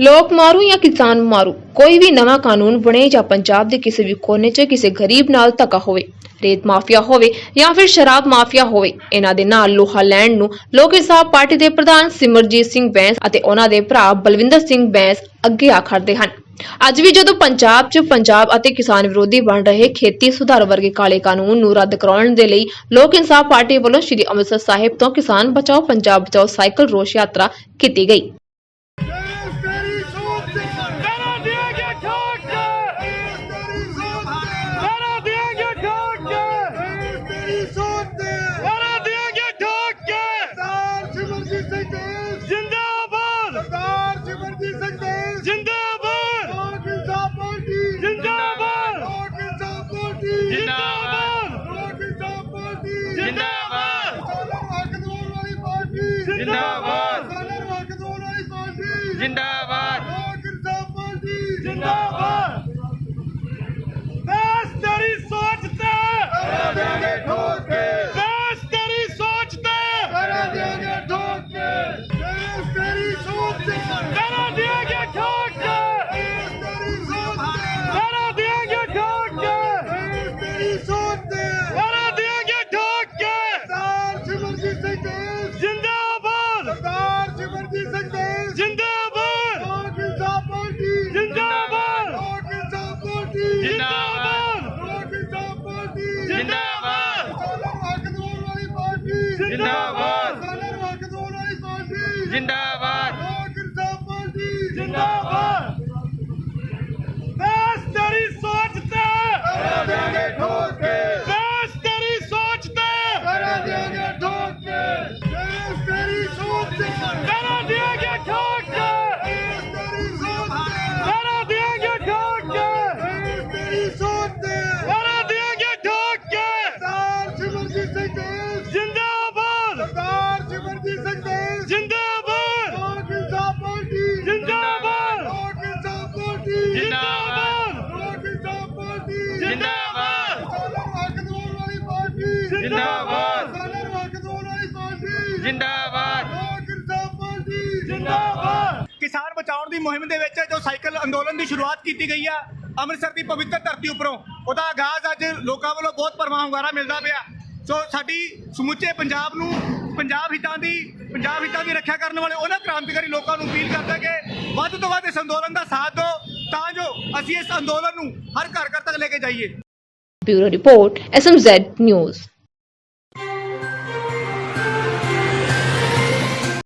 ਲੋਕ ਮਾਰੂ ਜਾਂ ਕਿਸਾਨ ਮਾਰੂ, ਕੋਈ ਵੀ ਨਵਾਂ ਕਾਨੂੰਨ ਬਣੇ ਜਾਂ ਪੰਜਾਬ ਦੇ ਕਿਸੇ ਵੀ ਕੋਨੇ 'ਚ ਕਿਸੇ ਗਰੀਬ ਨਾਲ ਧੱਕਾ ਹੋਵੇ, ਰੇਤ ਮਾਫੀਆ ਹੋਵੇ ਜਾਂ ਫਿਰ ਸ਼ਰਾਬ ਮਾਫੀਆ ਹੋਵੇ, ਇਹਨਾਂ ਦੇ ਨਾਲ ਲੋਹਾ ਲੈਣ ਨੂੰ ਲੋਕ ਇਨਸਾਫ ਪਾਰਟੀ ਦੇ ਪ੍ਰਧਾਨ ਸਿਮਰਜੀਤ ਸਿੰਘ ਬੈਂਸ ਅਤੇ ਉਹਨਾਂ ਦੇ ਭਰਾ ਬਲਵਿੰਦਰ ਸਿੰਘ ਬੈਂਸ ਅੱਗੇ ਆ ਖੜਦੇ ਹਨ। ਅੱਜ ਵੀ ਜਦੋਂ ਪੰਜਾਬ 'ਚ ਪੰਜਾਬ ਅਤੇ ਕਿਸਾਨ ਵਿਰੋਧੀ ਬਣ ਰਹੇ ਖੇਤੀ ਸੁਧਾਰ ਵਰਗੇ ਕਾਲੇ ਕਾਨੂੰਨ ਨੂੰ ਰੱਦ ਕਰਾਉਣ ਦੇ ਲਈ ਲੋਕ ਇਨਸਾਫ ਪਾਰਟੀ ਵੱਲੋਂ ਸ੍ਰੀ ਅੰਮ੍ਰਿਤਸਰ ਸਾਹਿਬ ਤੋਂ ਕਿਸਾਨ ਬਚਾਓ, ਪੰਜਾਬ ਬਚਾਓ ਸਾਈਕਲ ਰੋਸ਼ ਯਾਤਰਾ ਕੀਤੀ ਗਈ। ਦੇਸ਼ ਜਿੰਦਾਬਾਦ। ਲੋਕ ਇਨਸਾਫ ਪਾਰਟੀ। ਜਿੰਦਾਬਾਦ। ਲੋਕ ਇਨਸਾਫ ਪਾਰਟੀ। ਜਿੰਦਾਬਾਦ। ਲੋਕ ਇਨਸਾਫ ਪਾਰਟੀ। ਜਿੰਦਾਬਾਦ। ਸਾਲਰ ਹੱਕ ਦਵਾਉਣ ਵਾਲੀ ਪਾਰਟੀ। ਜਿੰਦਾਬਾਦ। ਸਾਲਰ ਹੱਕ ਦਵਾਉਣ ਵਾਲੀ ਪਾਰਟੀ। ਜਿੰਦਾਬਾਦ। ਜਿੰਦਾਬਾਦ। ਸਾਲਰ ਹੱਕ ਦਵਾਉਣ ਵਾਲੀ ਪਾਰਟੀ। ਜਿੰਦਾਬਾਦ। ਸਾਲਰ ਹੱਕ ਦਵਾਉਣ ਵਾਲੀ ਪਾਰਟੀ। ਜਿੰਦਾਬਾਦ। ਜਿੰਦਾਬਾਦ। ਕਿਸਾਨ ਬਚਾਉਣ ਦੀ ਮੁਹਿੰਮ ਦੇ ਵਿੱਚ ਜੋ ਸਾਈਕਲ ਅੰਦੋਲਨ ਦੀ ਸ਼ੁਰੂਆਤ ਕੀਤੀ ਗਈ ਆ ਅੰਮ੍ਰਿਤਸਰ ਦੀ ਪਵਿੱਤਰ ਧਰਤੀ ਉੱਪਰੋਂ ਉਹਦਾ ਆਗਾਜ਼ ਅੱਜ ਲੋਕਾਂ ਵੱਲੋਂ ਬਹੁਤ ਪਰਵਾਹ ਹੁੰਗਾਰਾ ਮਿਲਦਾ ਪਿਆ। ਸੋ ਸਾਡੀ ਸਮੁੱਚੇ ਪੰਜਾਬ ਨੂੰ ਪੰਜਾਬ ਹਿੱਤਾਂ ਦੀ ਪੰਜਾਬ ਹਿੱਤਾਂ ਦੀ ਰੱਖਿਆ ਕਰਨ ਵਾਲੇ ਉਹਨਾਂ ਕ੍ਰਾਂਤੀਕਾਰੀ ਲੋਕਾਂ ਨੂੰ ਅਪੀਲ ਕਰਦਾ ਕਿ ਵੱਧ ਤੋਂ ਵੱਧ ਇਸ ਅੰਦੋਲਨ ਦਾ ਸਾਥ ਦਿਓ ਤਾਂ ਜੋ ਅਸੀਂ ਇਸ ਅੰਦੋਲਨ ਨੂੰ ਹਰ ਘਰ ਘਰ ਤੱਕ ਲੈ ਕੇ ਜਾਈਏ। Bureau report SMZ news.